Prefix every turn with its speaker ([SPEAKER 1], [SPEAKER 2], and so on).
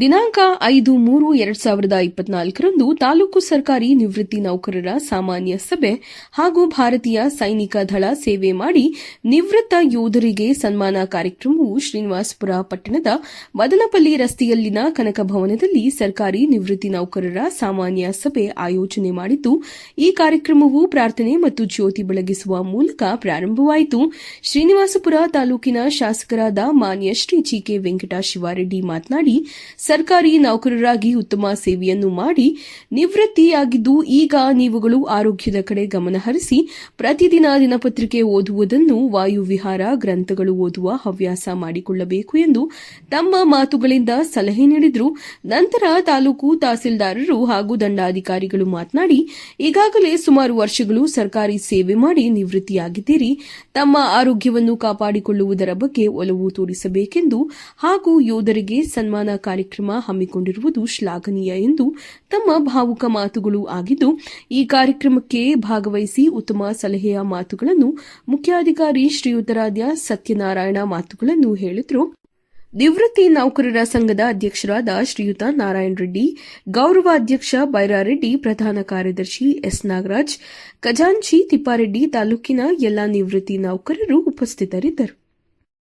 [SPEAKER 1] ದಿನಾಂಕ ಐದು ಮೂರು ಎರಡ್ ಸಾವಿರದ ಇಪ್ಪತ್ನಾಲ್ಕರಂದು ತಾಲೂಕು ಸರ್ಕಾರಿ ನಿವೃತ್ತಿ ನೌಕರರ ಸಾಮಾನ್ಯ ಸಭೆ ಹಾಗೂ ಭಾರತೀಯ ಸೈನಿಕ ದಳ ಸೇವೆ ಮಾಡಿ ನಿವೃತ್ತ ಯೋಧರಿಗೆ ಸನ್ಮಾನ ಕಾರ್ಯಕ್ರಮವು ಶ್ರೀನಿವಾಸಪುರ ಪಟ್ಟಣದ ಮದನಪಲ್ಲಿ ರಸ್ತೆಯಲ್ಲಿನ ಕನಕ ಭವನದಲ್ಲಿ ಸರ್ಕಾರಿ ನಿವೃತ್ತಿ ನೌಕರರ ಸಾಮಾನ್ಯ ಸಭೆ ಆಯೋಜನೆ ಮಾಡಿದ್ದು, ಈ ಕಾರ್ಯಕ್ರಮವು ಪ್ರಾರ್ಥನೆ ಮತ್ತು ಜ್ಯೋತಿ ಬೆಳಗಿಸುವ ಮೂಲಕ ಪ್ರಾರಂಭವಾಯಿತು. ಶ್ರೀನಿವಾಸಪುರ ತಾಲೂಕಿನ ಶಾಸಕರಾದ ಮಾನ್ಯ ಶ್ರೀ ಜಿಕೆ ವೆಂಕಟ ಶಿವಾರೆಡ್ಡಿ ಮಾತನಾಡಿ ಸರ್ಕಾರಿ ನೌಕರರಾಗಿ ಉತ್ತಮ ಸೇವೆಯನ್ನು ಮಾಡಿ ನಿವೃತ್ತಿಯಾಗಿದ್ದು ಈಗ ನೀವುಗಳು ಆರೋಗ್ಯದ ಕಡೆ ಗಮನ ಹರಿಸಿ ಪ್ರತಿದಿನ ದಿನಪತ್ರಿಕೆ ಓದುವುದನ್ನು ವಾಯುವಿಹಾರ ಗ್ರಂಥಗಳು ಓದುವ ಹವ್ಯಾಸ ಮಾಡಿಕೊಳ್ಳಬೇಕು ಎಂದು ತಮ್ಮ ಮಾತುಗಳಿಂದ ಸಲಹೆ ನೀಡಿದರು. ನಂತರ ತಾಲೂಕು ತಹಸೀಲ್ದಾರರು ಹಾಗೂ ದಂಡಾಧಿಕಾರಿಗಳು ಮಾತನಾಡಿ, ಈಗಾಗಲೇ ಸುಮಾರು ವರ್ಷಗಳು ಸರ್ಕಾರಿ ಸೇವೆ ಮಾಡಿ ನಿವೃತ್ತಿಯಾಗಿದ್ದೀರಿ. ತಮ್ಮ ಆರೋಗ್ಯವನ್ನು ಕಾಪಾಡಿಕೊಳ್ಳುವುದರ ಬಗ್ಗೆ ಒಲವು ತೋರಿಸಬೇಕೆಂದು ಹಾಗೂ ಯೋಧರಿಗೆ ಸನ್ಮಾನ ಕಾರ್ಯಕ್ರಮ ಹಮ್ಮಿಕೊಂಡಿರುವುದು ಶ್ಲಾಘನೀಯ ಎಂದು ತಮ್ಮ ಭಾವುಕ ಮಾತುಗಳು ಆಗಿದ್ದು, ಈ ಕಾರ್ಯಕ್ರಮಕ್ಕೆ ಭಾಗವಹಿಸಿ ಉತ್ತಮ ಸಲಹೆಯ ಮಾತುಗಳನ್ನು ಮುಖ್ಯಾಧಿಕಾರಿ ಶ್ರೀಯುತರಾಧ್ಯ ಸತ್ಯನಾರಾಯಣ ಮಾತುಗಳನ್ನು ಹೇಳಿದರು. ನಿವೃತ್ತಿ ನೌಕರರ ಸಂಘದ ಅಧ್ಯಕ್ಷರಾದ ಶ್ರೀಯುತ ನಾರಾಯಣ ರೆಡ್ಡಿ, ಗೌರವಾಧ್ಯಕ್ಷ ಬೈರಾರೆಡ್ಡಿ, ಪ್ರಧಾನ ಕಾರ್ಯದರ್ಶಿ ಎಸ್ ನಾಗರಾಜ್, ಖಜಾಂಚಿ ತಿಪ್ಪಾರೆಡ್ಡಿ ತಾಲೂಕಿನ ಎಲ್ಲಾ ನಿವೃತ್ತಿ ನೌಕರರು ಉಪಸ್ಥಿತರಿದ್ದರು.